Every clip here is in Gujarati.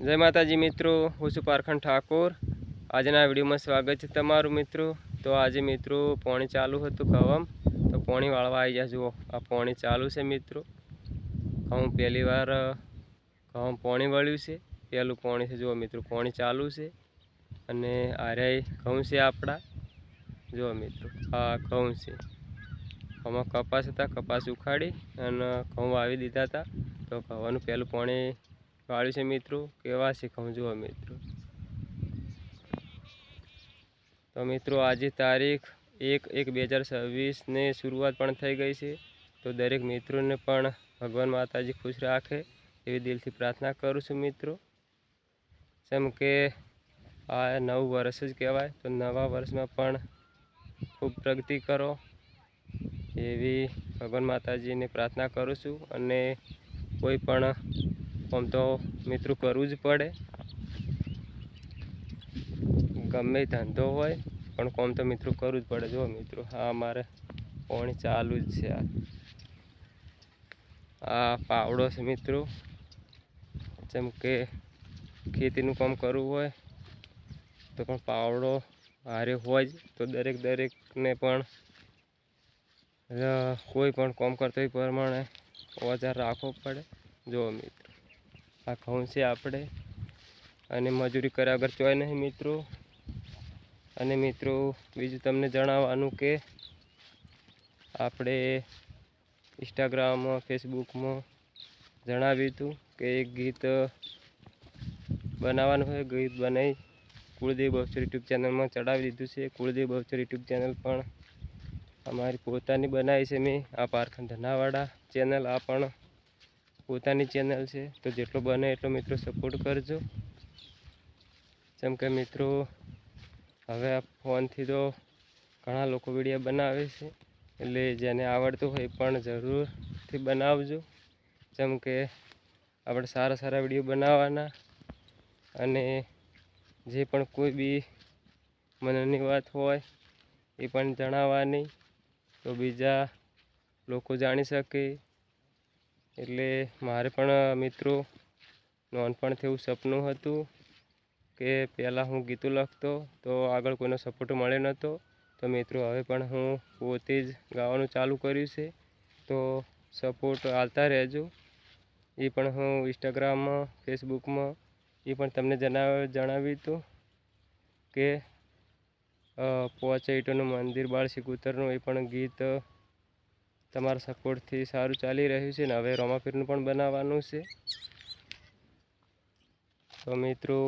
જય માતાજી મિત્રો, હું છું પારખંડ ઠાકોર. આજના વિડીયોમાં સ્વાગત છે તમારું મિત્રો. તો આજે મિત્રો પોણી ચાલુ હતું ઘઉં તો પોણી વાળવા આવી જાય જુઓ, આ પોણી ચાલુ છે મિત્રો. ઘઉં પહેલી વાર ઘઉં પોણી વળ્યું છે. પહેલું પોણી છે, જુઓ મિત્રો, પોણી ચાલુ છે. અને આર્યાય ઘઉં છે આપણા. જુઓ મિત્રો, આ ઘઉં છે. આમાં કપાસ હતા, કપાસ ઉખાડી અને ઘઉં વાવી દીધા હતા. તો ઘઉંનું પહેલું પોણી વાળ્યું છે મિત્રો? કેવા શીખવું જુઓ મિત્રો. તો મિત્રો, આજે તારીખ એક એક બે હજાર છવ્વીસને શરૂઆત પણ થઈ ગઈ છે. તો દરેક મિત્રોને પણ ભગવાન માતાજી ખુશ રાખે એવી દિલથી પ્રાર્થના કરું છું મિત્રો. જેમ કે આ નવું વર્ષ જ કહેવાય, તો નવા વર્ષમાં પણ ખૂબ પ્રગતિ કરો એવી ભગવાન માતાજીને પ્રાર્થના કરું છું. અને કોઈ પણ આમ તો મિત્રો કરવું જ પડે. ગમે ધંધો હોય, પણ કોમ તો મિત્રો કરવું જ પડે. જો મિત્રો હા મારે પાણી ચાલુ જ છે આ. પાવડો છે મિત્રો. જેમ કે ખેતીનું કામ કરવું હોય, તો પણ પાવડો હારે હોય જ. તો દરેક દરેકને પણ કોઈ પણ કામ કરતો એ પ્રમાણે ઓજાર રાખવો પડે. જુઓ મિત્રો. આ ઘઉં છે આપણે. અને મજૂરી કર્યા વગર ચોય નહીં મિત્રો. અને મિત્રો, બીજું તમને જણાવવાનું કે આપણે ઇન્સ્ટાગ્રામમાં ફેસબુકમાં જણાવ્યું હતું કે એક ગીત બનાવવાનું હોય, ગીત બનાવી કુળદેવ બહુચર યુટ્યુબ ચેનલમાં ચડાવી દીધું છે. કુળદેવ બહુચર યુટ્યુબ ચેનલ પણ અમારી પોતાની બનાવી છે મેં. આ પારખંડ ધનાવાડા ચેનલ આ પણ પોતાની ચેનલ છે, તો જેટલો બને એટલો મિત્રો સપોર્ટ કરજો. જેમ કે મિત્રો, હવે આ ફોનથી તો ઘણા લોકો વીડિયો બનાવે છે, એટલે જેને આવડતું હોય પણ જરૂરથી બનાવજો. જેમ કે આપણે સારા સારા વીડિયો બનાવવાના અને જે પણ કોઈ બી મનની વાત હોય એ પણ જણાવવાની, તો બીજા લોકો જાણી શકે. એટલે મારે પણ મિત્રો નાનપણથી એવું સપનું હતું કે પહેલાં હું ગીતો લખતો તો આગળ કોઈનો સપોર્ટ મળે નહોતો. તો મિત્રો, હવે પણ હું પોતે જ ગાવાનું ચાલુ કર્યું છે. તો સપોર્ટ આવતા રહેજો. એ પણ હું ઇન્સ્ટાગ્રામમાં ફેસબુકમાં એ પણ તમને જણાવ જણાવ્યું હતું કે પોચે ઈટોનું મંદિર, બાળ સિકુતરનું એ પણ ગીત તમારા સપોર્ટથી સારું ચાલી રહ્યું છે ને હવે રોમાપીરનું પણ બનાવવાનું છે. તો મિત્રો,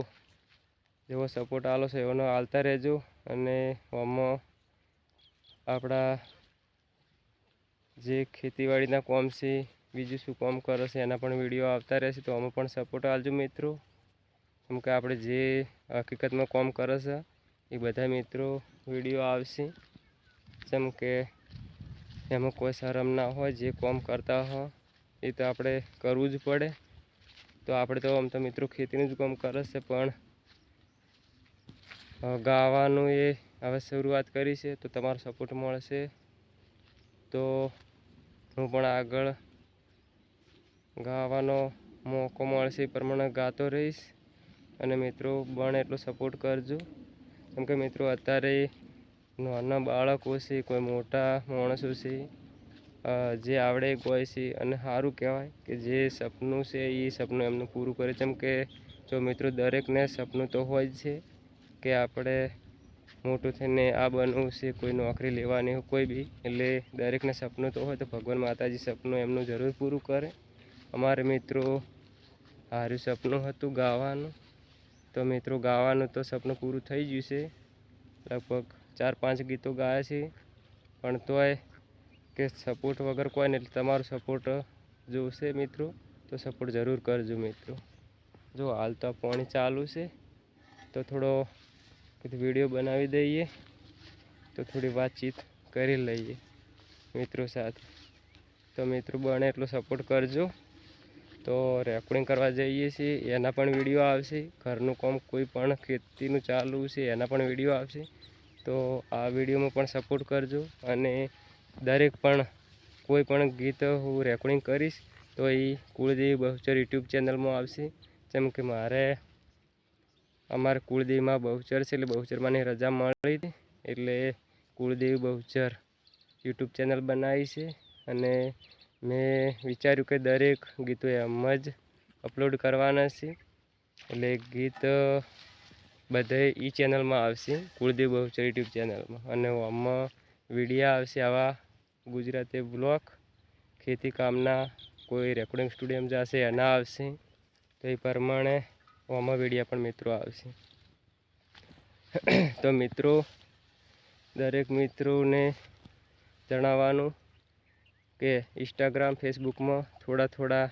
જેવો સપોર્ટ આલો છે એવાનો હાલતા રહેજો અને આમાં આપણા જે ખેતીવાડીના કોમ છે, બીજું શું કોમ કરે છે એના પણ વીડિયો આવતા રહેશે તો આમાં પણ સપોર્ટ આલજો મિત્રો. કેમ કે આપણે જે હકીકતમાં કોમ કરે છે એ બધા મિત્રો વીડિયો આવશે. જેમ કે એમાં કોઈ શરમ ના હોય, જે કોમ કરતા હો, એ તો આપણે કરવું જ પડે. તો આપણે તો આમ તો મિત્રો ખેતીનું જ કામ કરે છે, પણ ગાવાનું એ હવે શરૂઆત કરી છે, તો તમારો સપોર્ટ મળશે. તો હું પણ આગળ ગાવાનો મોકો મળશે, એ પ્રમાણે ગાતો રહીશ. અને મિત્રો બને એટલો સપોર્ટ કરજો. કેમ કે મિત્રો અત્યારે નાના બાળકો છે, કોઈ મોટા માણસો છે જે આવડે કોઈ છે અને સારું કહેવાય કે જે સપનું છે એ સપનું એમનું પૂરું કરે. જેમ કે જો મિત્રો દરેકને સપનું તો હોય જ છે કે આપણે મોટું થઈને આ બનવું છે, કોઈ નોકરી લેવાની હોય, કોઈ બી, એટલે દરેકને સપનું તો હોય તો ભગવાન માતાજી સપનું એમનું જરૂર પૂરું કરે. અમારે મિત્રો સારું સપનું હતું ગાવાનું. તો મિત્રો ગાવાનું તો સપનું પૂરું થઈ ગયું છે. લગભગ ચાર પાંચ ગીતો ગાયા છે. પણ તોય કે સપોર્ટ વગર કોઈ ને એટલે તમારો સપોર્ટ જોશે મિત્રો. તો સપોર્ટ જરૂર કરજો મિત્રો. જો હાલ તો પાણી ચાલુ છે, તો થોડો વીડિયો બનાવી દઈએ. તો થોડી વાતચીત કરી લઈએ મિત્રો સાથે. તો મિત્રો બને એટલો સપોર્ટ કરજો. તો રેકોર્ડિંગ કરવા જઈએ છીએ, એના પણ વીડિયો આવશે. ઘરનું કામ કોઈ પણ ખેતીનું ચાલુ છે, એના પણ વીડિયો આવશે. તો આ વિડીયોમાં પણ સપોર્ટ કરજો અને દરેક પણ કોઈ પણ ગીત હું રેકોર્ડિંગ કરીશ, તો એ કુળદેવી બહુચર યુટ્યુબ ચેનલમાં આવશે. જેમ કે મારે અમારે કુળદેવીમાં બહુચર છે એટલે બહુચરમાંની રજા મળી હતી એટલે કુળદેવી બહુચર યુટ્યુબ ચેનલ બનાવી છે અને મેં વિચાર્યું કે દરેક ગીતો એમ જ અપલોડ કરવાના છે. એટલે ગીત બધે એ ચેનલમાં આવશે, કુળદેવ બહુચર યુટ્યુબ ચેનલમાં અને આમાં વિડીયા આવશે આવા ગુજરાતી બ્લોક ખેતી કામના, કોઈ રેકોર્ડિંગ સ્ટુડિયમ જશે, એના આવશે. તો એ પ્રમાણે આમાં વિડીયા પણ મિત્રો આવશે. તો મિત્રો, દરેક મિત્રોને જણાવવાનું કે ઇન્સ્ટાગ્રામ ફેસબુકમાં થોડા થોડા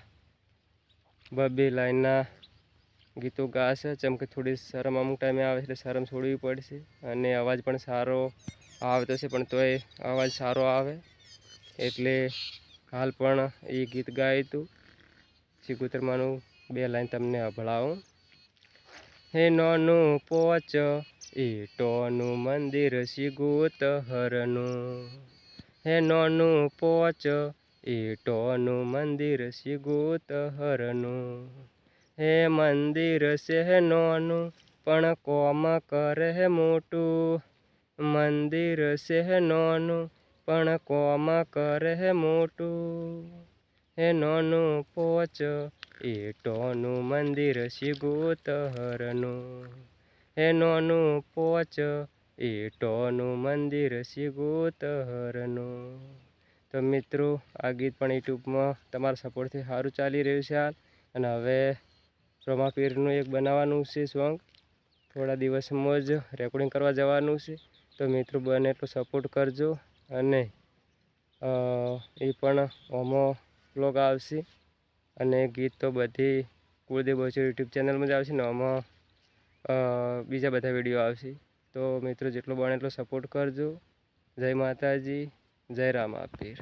બબે લાઈનના ગીતો ગાશે. જેમ કે થોડી શરમ અમુક ટાઈમે આવે એટલે શરમ છોડવી પડશે. અને અવાજ પણ સારો આવતો છે, પણ તોય અવાજ સારો આવે. એટલે હાલ પણ એ ગીત ગાયું હતું સિકુતરમાંનું બે લાઈન તમને અભળાવું. હે નોનું પોચ, એ ટોનું મંદિર સિગુત હરનું હે નોનું પોચ, એ ટોનું મંદિર સિગુત હરનું હે મંદિર છે નોનું, પણ કોમ કરે હે મોટું. મંદિર છે નોનું, પણ કોમ કરે હે મોટું. હે નોનું પોચ એ ટોનું મંદિર સિગુત હરનું હે નોનું પોચ એ ટોનું મંદિર સિગુત હરનું તો મિત્રો, આ ગીત પણ યુટ્યુબમાં તમારા સપોર્ટથી સારું ચાલી રહ્યું છે હાલ. અને હવે રમાપીરનું એક બનાવવાનું છે સોંગ. થોડા દિવસમાં જ રેકોર્ડિંગ કરવા જવાનું છે. તો મિત્રો બને એટલો સપોર્ટ કરજો અને એ પણ હોમો બ્લોગ આવશે. અને ગીત તો બધી કુળદેવ બચો યુટ્યુબ ચેનલમાં જ આવશે ને આમાં બીજા બધા વીડિયો આવશે. તો મિત્રો જેટલો બને એટલો સપોર્ટ કરજો. જય માતાજી, જય રામ આપીર